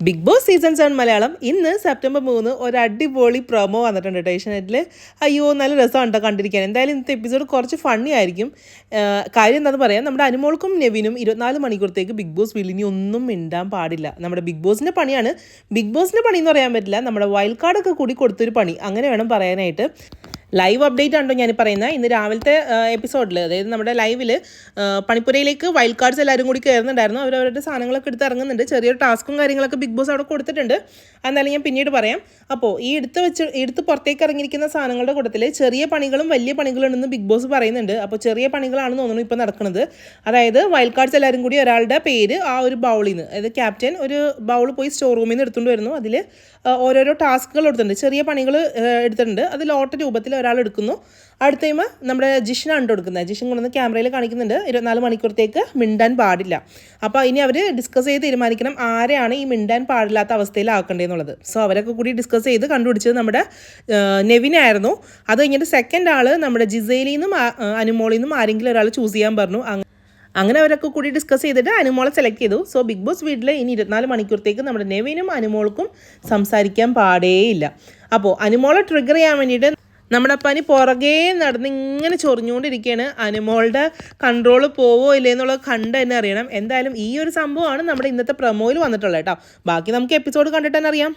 Bigg Boss season seven Malayalam. ഇന്ന് September മൂന്ന് ഒരു അടിപൊളി പ്രൊമോ വന്നിട്ടുണ്ട് കേട്ടോ ഏഷ്യനെറ്റിൽ അയ്യോ നല്ല രസമാണ് കേട്ടോ കണ്ടിരിക്കാൻ. എന്തായാലും ഇന്നത്തെ എപ്പിസോഡ് കുറച്ച് ഫണ്ണി ആയിരിക്കും. കാര്യം എന്താണെന്ന് പറയാം. നമ്മുടെ അനുമോൾക്കും നെവിനും ഇരുപത്തിനാല് മണിക്കൂറത്തേക്ക് ബിഗ് ബോസ് വീലിനി ഒന്നും മിണ്ടാൻ പാടില്ല. നമ്മുടെ ബിഗ് ബോസിന്റെ പണിയാണ്. ബിഗ് ബോസിന്റെ പണി എന്ന് പറയാൻ പറ്റില്ല. നമ്മുടെ വൈൽഡ് കാർഡൊക്കെ കൂടി കൊടുത്തൊരു പണി. അങ്ങനെ വേണം പറയാനായിട്ട്. ലൈവ് അപ്ഡേറ്റ് ആണോ ഞാൻ പറയുന്നത് ഇന്ന് രാവിലത്തെ എപ്പിസോഡിൽ അതായത് നമ്മുടെ ലൈവിൽ പണിപ്പുരയിലേക്ക് വൈൽഡ് കാർഡ്സ് എല്ലാവരും കൂടി കയറുന്നുണ്ടായിരുന്നു. അവരവരുടെ സാധനങ്ങളൊക്കെ എടുത്ത് ഇറങ്ങുന്നുണ്ട്. ചെറിയൊരു ടാസ്കും കാര്യങ്ങളൊക്കെ ബിഗ് ബോസ് അവിടെ കൊടുത്തിട്ടുണ്ട്. എന്നാലും ഞാൻ പിന്നീട് പറയാം. അപ്പോൾ ഈ എടുത്ത് വെച്ച് എടുത്ത് പുറത്തേക്ക് ഇറങ്ങിയിരിക്കുന്ന സാധനങ്ങളുടെ കൂട്ടത്തിൽ ചെറിയ പണികളും വലിയ പണികളും ഉണ്ടെന്ന് ബിഗ് ബോസ് പറയുന്നുണ്ട്. അപ്പോൾ ചെറിയ പണികളാണെന്ന് തോന്നുന്നു ഇപ്പോൾ നടക്കുന്നത്. അതായത് വൈൽഡ് കാർഡ്സ് എല്ലാവരും കൂടി ഒരാളുടെ പേര് ആ ഒരു ബൗളിൽ നിന്ന് അതായത് ക്യാപ്റ്റൻ ഒരു ബൗൾ പോയി സ്റ്റോർ റൂമിൽ നിന്ന് എടുത്തുകൊണ്ട് വരുന്നു. അതിൽ ഓരോരോ ടാസ്കുകൾ കൊടുത്തിട്ടുണ്ട് ചെറിയ പണികൾ എടുത്തിട്ടുണ്ട്. അത് ലോട്ട രൂപത്തിൽ ഒരാൾ എടുക്കുന്നു. അടുത്ത ടൈം നമ്മുടെ ജിഷിനാണ് കൊടുക്കുന്നത്. ജിഷൻ കൊണ്ടുവന്ന് ക്യാമറയിൽ കാണിക്കുന്നുണ്ട്. ഇരുപത്തിനാല് മണിക്കൂറത്തേക്ക് മിണ്ടാൻ പാടില്ല. അപ്പോൾ ഇനി അവർ ഡിസ്കസ് ചെയ്ത് തീരുമാനിക്കണം ആരെയാണ് ഈ മിണ്ടാൻ പാടില്ലാത്ത അവസ്ഥയിലാക്കേണ്ടതെന്നുള്ളത് സോ അവരൊക്കെ കൂടി ഡിസ്കസ് ചെയ്ത് കണ്ടുപിടിച്ചത് നമ്മുടെ നെവിനായിരുന്നു അത് കഴിഞ്ഞിട്ട് സെക്കൻഡ് ആൾ നമ്മുടെ ജിസയിലിൽ നിന്നും അനുമോളിൽ നിന്നും ആരെങ്കിലും ഒരാൾ ചൂസ് ചെയ്യാൻ പറഞ്ഞു. അങ്ങനെ അവരൊക്കെ കൂടി ഡിസ്കസ് ചെയ്തിട്ട് അനുമോളെ സെലക്ട് ചെയ്തു. സോ ബിഗ് ബോസ് വീട്ടിൽ ഇനി ഇരുപത്തിനാല് മണിക്കൂറത്തേക്ക് നമ്മുടെ നെവിനും അനുമോൾക്കും സംസാരിക്കാൻ പാടേയില്ല. അപ്പോൾ അനുമോളെ ട്രിഗർ ചെയ്യാൻ വേണ്ടിയിട്ട് നമ്മുടെ പനി പുറകെ നടന്ന് ഇങ്ങനെ ചൊറിഞ്ഞുകൊണ്ടിരിക്കുകയാണ്. അനുമോളുടെ കൺട്രോൾ പോവോ ഇല്ലേ എന്നുള്ളത് കണ്ട് തന്നെ അറിയണം. എന്തായാലും ഈ ഒരു സംഭവമാണ് നമ്മുടെ ഇന്നത്തെ പ്രമോയിൽ വന്നിട്ടുള്ളത് കേട്ടോ. ബാക്കി നമുക്ക് എപ്പിസോഡ് കണ്ടിട്ട് തന്നെ അറിയാം.